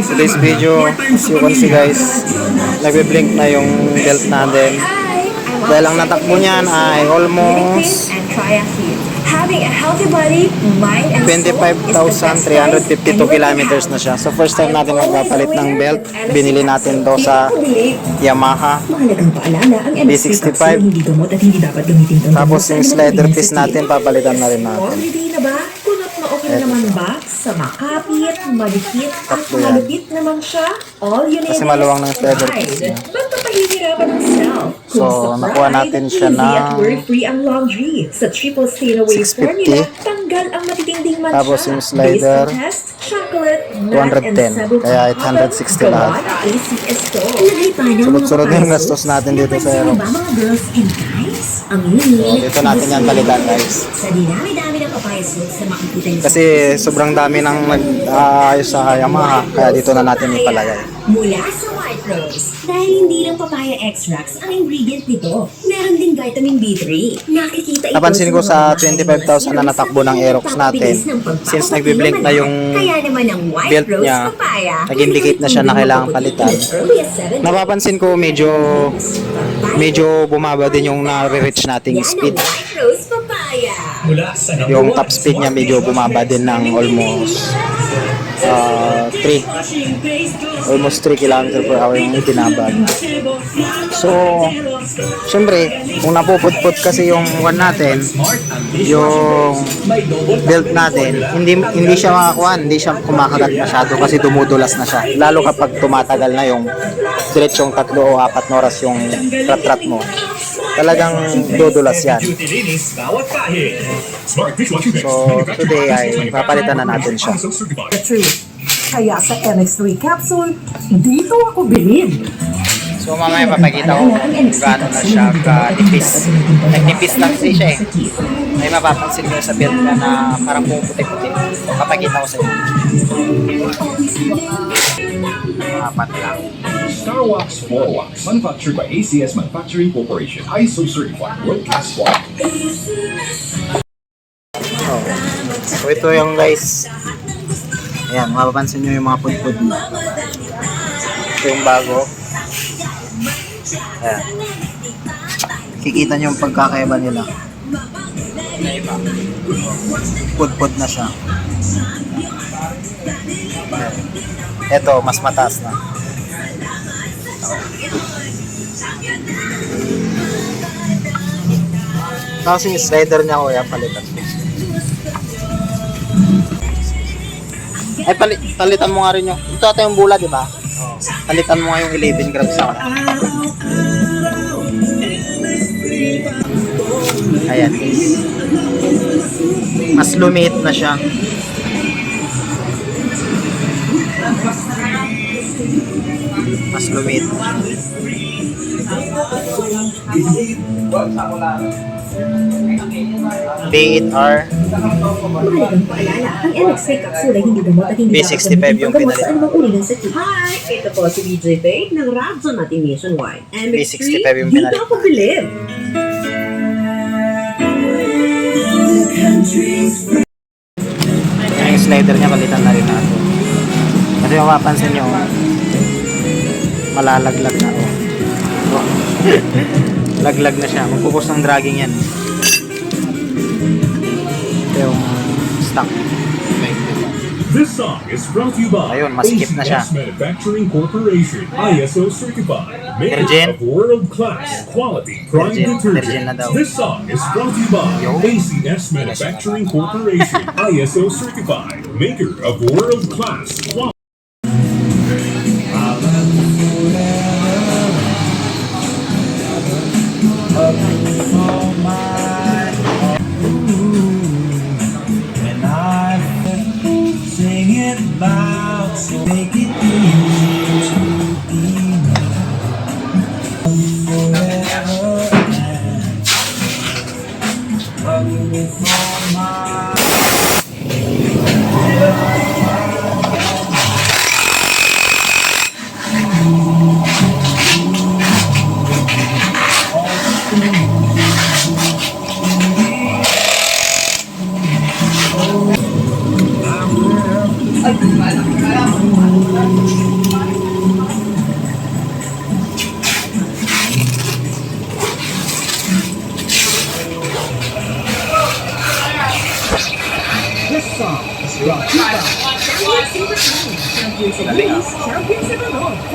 Today's video, as you can see guys, nagbe-blink na yung belt natin. Dahil ang natakbo niyan ay almost and triathlete. Having a healthy body, mind, and soul is the best 25,352 choice, and kilometers na siya. So first time natin magpapalit ng belt, binili natin to sa Yamaha. Mahalagang paalala, ang MSC B65. capsule hindi gamot at hindi dapat gamitin pang Tapos yung sa slider piece natin, papalitan na rin natin. Na naman ba? Sa makapit, madikit, at Tatlo yan. malupit naman siya? All you need Kasi is maluwang ng slider pride. piece niya. Ba't papahihirapan ng self? So, sa nakuha pride, natin siya easy at ng worry-free ang laundry. Sa triple stain away 650. formula, tanggal ang matitinding mancha. Tapos yung slider, Based on test, chocolate, nut, 210. and several Kaya products 860 gawa lahat. ng ACS to. Ilagay pa ng mga Sunod-sunod yung gastos natin dito sa Napansin Aerox. mo ba mga girls and guys? Ang So, init. dito natin yan palitan guys. Sa dinami-dami Kasi sobrang dami nang nag-aayos sa Yamaha, kaya dito na natin ipalagay. Mula sa White Rose. Dahil hindi lang papaya extracts ang ingredient nito. Meron din vitamin B3. Nakikita ito Napansin ko sa mga 25,000 na natakbo ng Aerox natin, since nagbe-blink na yung Kaya naman White belt niya, nag-indicate na siya na kailangan palitan. Napapansin ko medyo medyo bumaba din yung na-reach nating speed. White Rose papaya. Yung top speed niya medyo bumaba din ng almost uh, 3 almost 3 km per hour yung itinabag. So, syempre, kung napuputput kasi yung one natin, yung belt natin, hindi hindi siya makakuha, hindi siya kumakagat masyado kasi dumudulas na siya. Lalo kapag tumatagal na yung diretsong tatlo o apat na oras yung rat-rat mo. Talagang dudulas yan. duty linis bawat kahit. Smart dishwashing mix. So, today ay papalitan na natin siya. Kaya sa MX3 capsule, dito ako bilhin. So mamaya papakita ko kung gaano na siya ka-nipis. Nag-nipis lang kasi siya eh. May mapapansin ko sa niya na parang pumuputi-puti. Papakita ko sa inyo. Apat lang. Star Wax 4 Wax, manufactured by ACS Manufacturing Corporation, ISO certified, world class quality. Oh. So ito yung guys. Ayan, mapapansin nyo yung mga pudpud niya. Ito yung bago. Ayan. Kikita nyo yung pagkakaiba nila. Pudpud na siya. Ito, mas mataas na. Tapos yung slider niya, kuya, palitan. Ay, pali palitan mo nga rin yung... Ito ata yung bula, di ba? Palitan mo nga yung 11 grams sa Ayan. Mas lumit na siya. Mas lumit. B8R Mahalagang paalala, ang MX3 capsule ay hindi gamot at hindi B65 dapat yung pinalit. sa anumang uri ng sakit. Hi! Ito po si BJ Pate ng Radzo natin nationwide. MX3, B65 yung pinalit. ako bilib. Yung slider niya palitan na rin natin. Kasi mapapansin nyo, malalaglag na. Oh. Laglag na siya. Magpupos ng dragging yan. Ito yung stock. This song is brought to you by Ayun, maskip na siya. ACS Manufacturing Corporation, ISO certified, maker of world-class quality prime Virgin. Virgin na detergent. daw. This song is brought to you by ACS Manufacturing Corporation, ISO certified, maker of world-class quality. Make it easy to be. Forever love you for my brought to you. by Champion